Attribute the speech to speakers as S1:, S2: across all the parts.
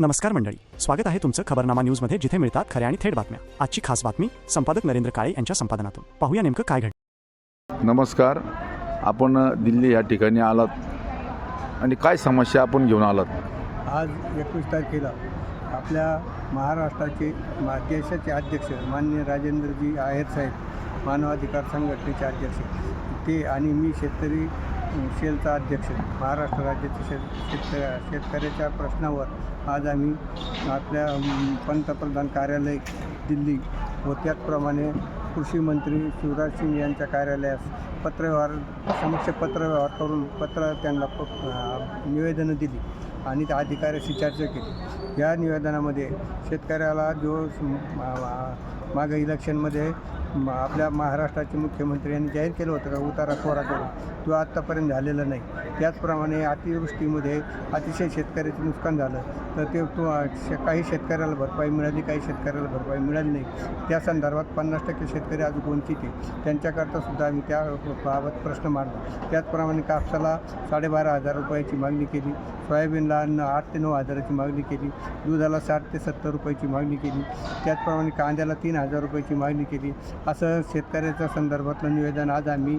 S1: नमस्कार मंडळी. स्वागत आहे तुमचं खबरनामा न्यूजमध्ये जिथे मिळतात खऱ्या आणि थेट बातम्या. आजची खास बातमी संपादक नरेंद्र काळे यांच्या संपादनातून. पाहूया नेमकं काय घडलं.
S2: नमस्कार. आपण दिल्ली या ठिकाणी आलात. आणि काय समस्या आपण घेऊन आलात?
S3: आज एकवीस तारखेला आपल्या महाराष्ट्राचे देशाचे अध्यक्ष माननीय राजेंद्रजी आहेर साहेब मानवाधिकार संघटनेचे अध्यक्ष. ते आणि मी शेतकरी अं, सेलचा अध्यक्ष महाराष्ट्र राज्याचे शेत शेतक शेतकऱ्याच्या प्रश्नावर आज आम्ही आपल्या पंतप्रधान कार्यालय दिल्ली व त्याचप्रमाणे कृषी मंत्री शिवराज सिंग यांच्या कार्यालयास पत्रव्यवहार समक्ष पत्रव्यवहार करून पत्र त्यांना प- निवेदनं दिली आणि त्या अधिकाऱ्याशी चर्चा केली. या निवेदनामध्ये शेतकऱ्याला जो मागे मा- मागं इलेक्शनमध्ये आपल्या महाराष्ट्राचे मुख्यमंत्री यांनी जाहीर केलं होतं का? उतारा कोरा करून. तो आत्तापर्यंत झालेला नाही. त्याचप्रमाणे अतिवृष्टीमध्ये अतिशय शेतकऱ्याचं नुकसान झालं तर ते तो काही शेतकऱ्याला भरपाई मिळाली काही शेतकऱ्याला भरपाई मिळाली नाही. त्या संदर्भात पन्नास टक्के शेतकरी आज वंचित आहे त्यांच्याकरता सुद्धा आम्ही त्या बाबत प्रश्न मांडला. त्याचप्रमाणे कापसाला साडेबारा हजार रुपयाची मागणी केली सोयाबीनला अन्न आठ ते नऊ हजाराची मागणी केली दुधाला साठ ते सत्तर रुपयाची मागणी केली त्याचप्रमाणे कांद्याला तीन हजार रुपयाची मागणी केली. असं शेतकऱ्याच्या संदर्भातलं निवेदन आज आम्ही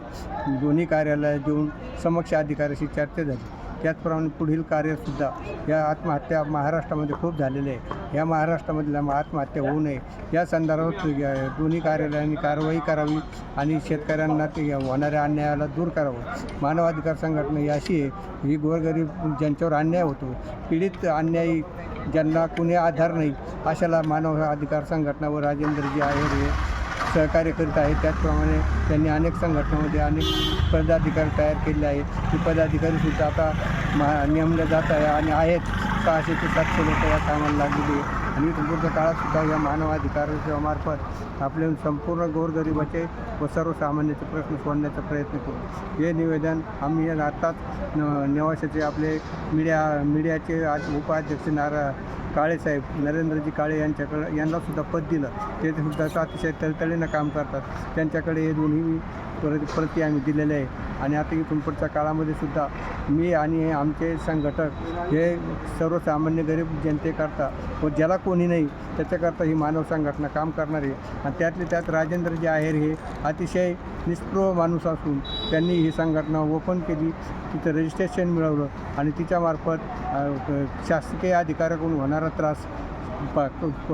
S3: दोन्ही कार्यालयात देऊन समक्ष अधिकाऱ्याशी चर्चा झाली. त्याचप्रमाणे पुढील कार्यसुद्धा या आत्महत्या महाराष्ट्रामध्ये खूप झालेल्या आहे. या महाराष्ट्रामधल्या आत्महत्या होऊ नये. या संदर्भात दोन्ही कार्यालयांनी कारवाई करावी आणि शेतकऱ्यांना ते होणाऱ्या अन्यायाला दूर करावं. मानवाधिकार संघटना ही अशी आहे ही गोरगरीब ज्यांच्यावर अन्याय होतो पीडित अन्यायी ज्यांना कुणी आधार नाही अशाला मानव अधिकार संघटना व राजेंद्रजी आहेर हे सहकार्य करीत आहेत. त्याचप्रमाणे त्यांनी अनेक संघटनामध्ये अनेक पदाधिकारी तयार केले आहेत. ती पदाधिकारीसुद्धा आता मा नेमले जात आहे आणि आहेत. सहाशे ते सातशे लोक या कामाला लागलेली आहे आणि संपूर्ण काळातसुद्धा या मानवाधिकाराच्या आपले संपूर्ण गोरगरिबाचे व सर्वसामान्याचे प्रश्न सोडण्याचा प्रयत्न करू हे निवेदन आम्ही आत्ताच न नेवाशाचे आपले मीडिया मीडियाचे आज उपाध्यक्ष नारा काळेसाहेब नरेंद्रजी काळे यांच्याकडं यांनासुद्धा पद दिलं. ते सुद्धा अतिशय तळतळीनं काम करतात. त्यांच्याकडे हे दोन्ही परत प्रति आम्ही दिलेले आहे. आणि आता इथून पुढच्या काळामध्ये सुद्धा मी आणि आमचे संघटक हे सर्वसामान्य गरीब जनतेकरता व ज्याला कोणी नाही त्याच्याकरता ही मानव संघटना काम करणारी आहे. आणि त्यातले त्यात राजेंद्रजी आहेर हे अतिशय निष्प्रो माणूस असून त्यांनी ही संघटना ओपन केली. तिचं रजिस्ट्रेशन मिळवलं आणि तिच्यामार्फत शासकीय अधिकाऱ्याकडून होणार त्रास प प-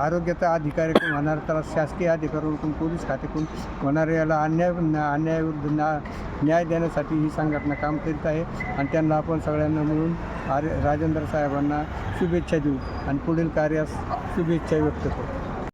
S3: आरोग्याचा अधिकाऱ्याकडून होणारा त्रास शासकीय अधिकाऱ्याकडून पोलीस खात्याकडून होणाऱ्याला याला अन्याय अन्यायाविरुद्ध न्या न्याय देण्यासाठी ही संघटना काम करीत आहे. आणि त्यांना आपण सगळ्यांना मिळून आर राजेंद्र साहेबांना शुभेच्छा देऊ आणि पुढील कार्यास शुभेच्छा व्यक्त करू.